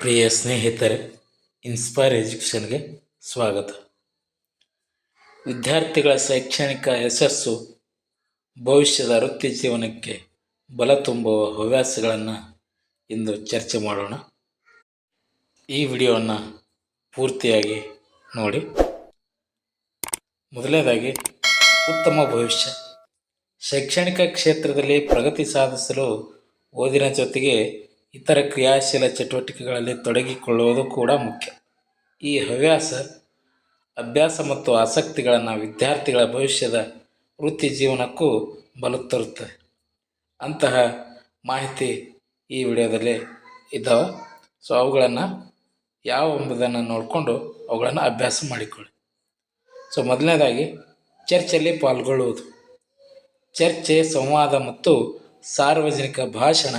ಪ್ರಿಯ ಸ್ನೇಹಿತರೆ ಇನ್ಸ್ಪೈರ್ ಎಜುಕೇಷನ್ಗೆ ಸ್ವಾಗತ. ವಿದ್ಯಾರ್ಥಿಗಳ ಶೈಕ್ಷಣಿಕ ಯಶಸ್ಸು ಭವಿಷ್ಯದ ವೃತ್ತಿ ಜೀವನಕ್ಕೆ ಬಲ ತುಂಬುವ ಹವ್ಯಾಸಗಳನ್ನು ಇಂದು ಚರ್ಚೆ ಮಾಡೋಣ. ಈ ವಿಡಿಯೋವನ್ನು ಪೂರ್ತಿಯಾಗಿ ನೋಡಿ. ಮೊದಲನೇದಾಗಿ, ಉತ್ತಮ ಭವಿಷ್ಯ. ಶೈಕ್ಷಣಿಕ ಕ್ಷೇತ್ರದಲ್ಲಿ ಪ್ರಗತಿ ಸಾಧಿಸಲು ಓದಿನ ಜೊತೆಗೆ ಇತರ ಕ್ರಿಯಾಶೀಲ ಚಟುವಟಿಕೆಗಳಲ್ಲಿ ತೊಡಗಿಕೊಳ್ಳುವುದು ಕೂಡ ಮುಖ್ಯ. ಈ ಹವ್ಯಾಸ, ಅಭ್ಯಾಸ ಮತ್ತು ಆಸಕ್ತಿಗಳನ್ನು ವಿದ್ಯಾರ್ಥಿಗಳ ಭವಿಷ್ಯದ ವೃತ್ತಿ ಜೀವನಕ್ಕೂ ಬಲ ತರುತ್ತದೆ. ಅಂತಹ ಮಾಹಿತಿ ಈ ವಿಡಿಯೋದಲ್ಲಿ ಇದ್ದಾವೆ ಸೊ ಅವುಗಳನ್ನು ಯಾವ ಎಂಬುದನ್ನು ನೋಡಿಕೊಂಡು ಅವುಗಳನ್ನು ಅಭ್ಯಾಸ ಮಾಡಿಕೊಳ್ಳಿ. ಸೊ ಮೊದಲನೇದಾಗಿ ಚರ್ಚಲ್ಲಿ ಪಾಲ್ಗೊಳ್ಳುವುದು. ಚರ್ಚೆ, ಸಂವಾದ ಮತ್ತು ಸಾರ್ವಜನಿಕ ಭಾಷಣ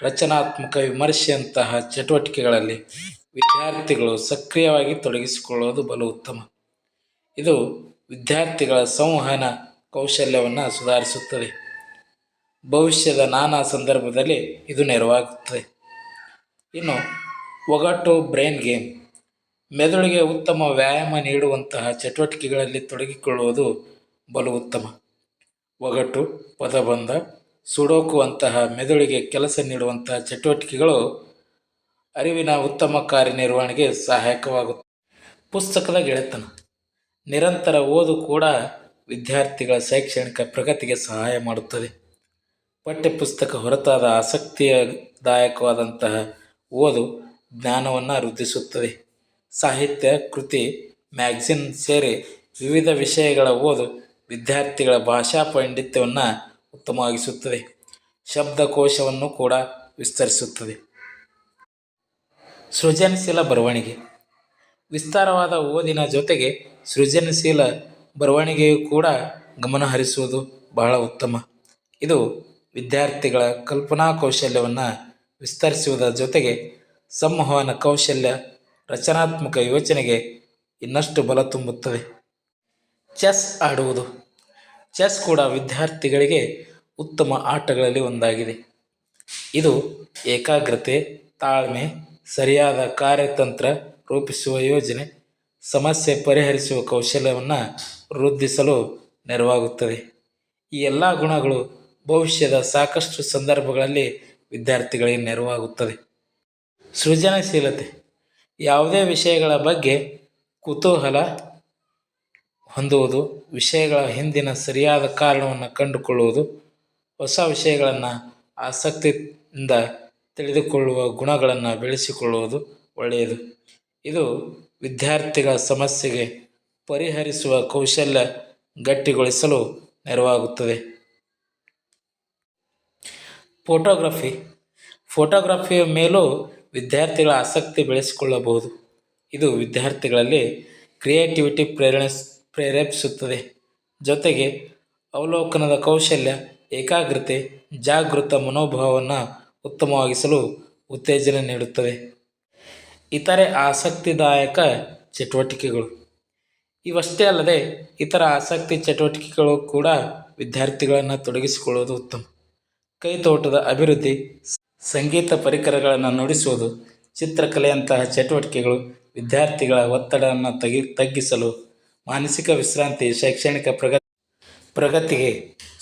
ರಚನಾತ್ಮಕ ವಿಮರ್ಶೆಯಂತಹ ಚಟುವಟಿಕೆಗಳಲ್ಲಿ ವಿದ್ಯಾರ್ಥಿಗಳು ಸಕ್ರಿಯವಾಗಿ ತೊಡಗಿಸಿಕೊಳ್ಳುವುದು ಬಲು ಉತ್ತಮ. ಇದು ವಿದ್ಯಾರ್ಥಿಗಳ ಸಂವಹನ ಕೌಶಲ್ಯವನ್ನು ಸುಧಾರಿಸುತ್ತದೆ. ಭವಿಷ್ಯದ ನಾನಾ ಸಂದರ್ಭದಲ್ಲಿ ಇದು ನೆರವಾಗುತ್ತದೆ. ಇನ್ನು ಒಗಟು ಬ್ರೈನ್ ಗೇಮ್. ಮೆದುಳಿಗೆ ಉತ್ತಮ ವ್ಯಾಯಾಮ ನೀಡುವಂತಹ ಚಟುವಟಿಕೆಗಳಲ್ಲಿ ತೊಡಗಿಕೊಳ್ಳುವುದು ಬಲು ಉತ್ತಮ. ಒಗಟು, ಪದಬಂಧ ಸುಡೋಕು ಅಂತಹ ಮೆದುಳಿಗೆ ಕೆಲಸ ನೀಡುವಂತಹ ಚಟುವಟಿಕೆಗಳು ಅರಿವಿನ ಉತ್ತಮ ಕಾರ್ಯನಿರ್ವಹಣೆಗೆ ಸಹಾಯಕವಾಗುತ್ತೆ ಪುಸ್ತಕದ ಗೆಳೆತನ. ನಿರಂತರ ಓದು ಕೂಡ ವಿದ್ಯಾರ್ಥಿಗಳ ಶೈಕ್ಷಣಿಕ ಪ್ರಗತಿಗೆ ಸಹಾಯ ಮಾಡುತ್ತದೆ. ಪಠ್ಯಪುಸ್ತಕ ಹೊರತಾದ ಆಸಕ್ತಿಯದಾಯಕವಾದಂತಹ ಓದು ಜ್ಞಾನವನ್ನು ವೃದ್ಧಿಸುತ್ತದೆ. ಸಾಹಿತ್ಯ, ಕೃತಿ ಮ್ಯಾಗ್ಝಿನ್ ಸೇರಿ ವಿವಿಧ ವಿಷಯಗಳ ಓದು ವಿದ್ಯಾರ್ಥಿಗಳ ಭಾಷಾ ಪಾಂಡಿತ್ಯವನ್ನು ಉತ್ತಮವಾಗಿಸುತ್ತದೆ. ಶಬ್ದಕೋಶವನ್ನು ಕೂಡ ವಿಸ್ತರಿಸುತ್ತದೆ. ಸೃಜನಶೀಲ ಬರವಣಿಗೆ. ವಿಸ್ತಾರವಾದ ಓದಿನ ಜೊತೆಗೆ ಸೃಜನಶೀಲ ಬರವಣಿಗೆಯು ಕೂಡ ಗಮನಹರಿಸುವುದು ಬಹಳ ಉತ್ತಮ. ಇದು ವಿದ್ಯಾರ್ಥಿಗಳ ಕಲ್ಪನಾ ಕೌಶಲ್ಯವನ್ನು ವಿಸ್ತರಿಸುವುದರ ಜೊತೆಗೆ ಸಂವಹನ ಕೌಶಲ್ಯ ರಚನಾತ್ಮಕ ಯೋಚನೆಗೆ ಇನ್ನಷ್ಟು ಬಲ ತುಂಬುತ್ತದೆ. ಚೆಸ್ ಆಡುವುದು. ಚೆಸ್ ಕೂಡ ವಿದ್ಯಾರ್ಥಿಗಳಿಗೆ ಉತ್ತಮ ಆಟಗಳಲ್ಲಿ ಒಂದಾಗಿದೆ. ಇದು ಏಕಾಗ್ರತೆ, ತಾಳ್ಮೆ, ಸರಿಯಾದ ಕಾರ್ಯತಂತ್ರ ರೂಪಿಸುವ ಯೋಜನೆ, ಸಮಸ್ಯೆ ಪರಿಹರಿಸುವ ಕೌಶಲ್ಯವನ್ನು ವೃದ್ಧಿಸಲು ನೆರವಾಗುತ್ತದೆ. ಈ ಎಲ್ಲ ಗುಣಗಳು ಭವಿಷ್ಯದ ಸಾಕಷ್ಟು ಸಂದರ್ಭಗಳಲ್ಲಿ ವಿದ್ಯಾರ್ಥಿಗಳಿಗೆ ನೆರವಾಗುತ್ತದೆ. ಸೃಜನಶೀಲತೆ. ಯಾವುದೇ ವಿಷಯಗಳ ಬಗ್ಗೆ ಕುತೂಹಲ ಹೊಂದುವುದು, ವಿಷಯಗಳ ಹಿಂದಿನ ಸರಿಯಾದ ಕಾರಣವನ್ನು ಕಂಡುಕೊಳ್ಳುವುದು, ಹೊಸ ವಿಷಯಗಳನ್ನು ಆಸಕ್ತಿಯಿಂದ ತಿಳಿದುಕೊಳ್ಳುವ ಗುಣಗಳನ್ನು ಬೆಳೆಸಿಕೊಳ್ಳುವುದು ಒಳ್ಳೆಯದು. ಇದು ವಿದ್ಯಾರ್ಥಿಗಳ ಸಮಸ್ಯೆಗೆ ಪರಿಹರಿಸುವ ಕೌಶಲ್ಯ ಗಟ್ಟಿಗೊಳಿಸಲು ನೆರವಾಗುತ್ತದೆ. ಫೋಟೋಗ್ರಫಿ. ಫೋಟೋಗ್ರಫಿಯ ಮೇಲೂ ವಿದ್ಯಾರ್ಥಿಗಳ ಆಸಕ್ತಿ ಬೆಳೆಸಿಕೊಳ್ಳಬಹುದು. ಇದು ವಿದ್ಯಾರ್ಥಿಗಳಲ್ಲಿ ಕ್ರಿಯೇಟಿವಿಟಿ ಪ್ರೇರಣೆ ಪ್ರೇರೇಪಿಸುತ್ತದೆ. ಜೊತೆಗೆ ಅವಲೋಕನದ ಕೌಶಲ್ಯ, ಏಕಾಗ್ರತೆ, ಜಾಗೃತ ಮನೋಭಾವವನ್ನು ಉತ್ತಮವಾಗಿಸಲು ಉತ್ತೇಜನ ನೀಡುತ್ತದೆ. ಇತರೆ ಆಸಕ್ತಿದಾಯಕ ಚಟುವಟಿಕೆಗಳು. ಇವಷ್ಟೇ ಅಲ್ಲದೆ ಇತರ ಆಸಕ್ತಿ ಚಟುವಟಿಕೆಗಳು ಕೂಡ ವಿದ್ಯಾರ್ಥಿಗಳನ್ನು ತೊಡಗಿಸಿಕೊಳ್ಳುವುದು ಉತ್ತಮ. ಕೈತೋಟದ ಅಭಿವೃದ್ಧಿ, ಸಂಗೀತ ಪರಿಕರಗಳನ್ನು ನುಡಿಸುವುದು, ಚಿತ್ರಕಲೆಯಂತಹ ಚಟುವಟಿಕೆಗಳು ವಿದ್ಯಾರ್ಥಿಗಳ ಒತ್ತಡವನ್ನು ತಗಿ, ತಗ್ಗಿಸಲು ಮಾನಸಿಕ ವಿಶ್ರಾಂತಿ, ಶೈಕ್ಷಣಿಕ ಪ್ರಗತಿ, ಪ್ರಗತಿಗೆ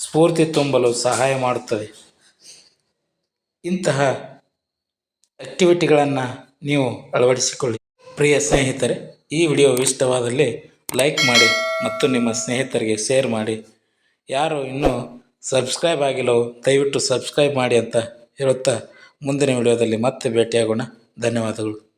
ಸ್ಫೂರ್ತಿ ತುಂಬಲು ಸಹಾಯ ಮಾಡುತ್ತದೆ. ಇಂತಹ ಆಕ್ಟಿವಿಟಿಗಳನ್ನು ನೀವು ಅಳವಡಿಸಿಕೊಳ್ಳಿ. ಪ್ರಿಯ ಸ್ನೇಹಿತರೆ, ಈ ವಿಡಿಯೋ ಇಷ್ಟವಾದಲ್ಲಿ ಲೈಕ್ ಮಾಡಿ ಮತ್ತು ನಿಮ್ಮ ಸ್ನೇಹಿತರಿಗೆ ಶೇರ್ ಮಾಡಿ. ಯಾರು ಇನ್ನೂ ಸಬ್ಸ್ಕ್ರೈಬ್ ಆಗಿಲ್ಲೋ ದಯವಿಟ್ಟು ಸಬ್ಸ್ಕ್ರೈಬ್ ಮಾಡಿ ಅಂತ ಹೇಳುತ್ತಾ ಮುಂದಿನ ವಿಡಿಯೋದಲ್ಲಿ ಮತ್ತೆ ಭೇಟಿಯಾಗೋಣ. ಧನ್ಯವಾದಗಳು.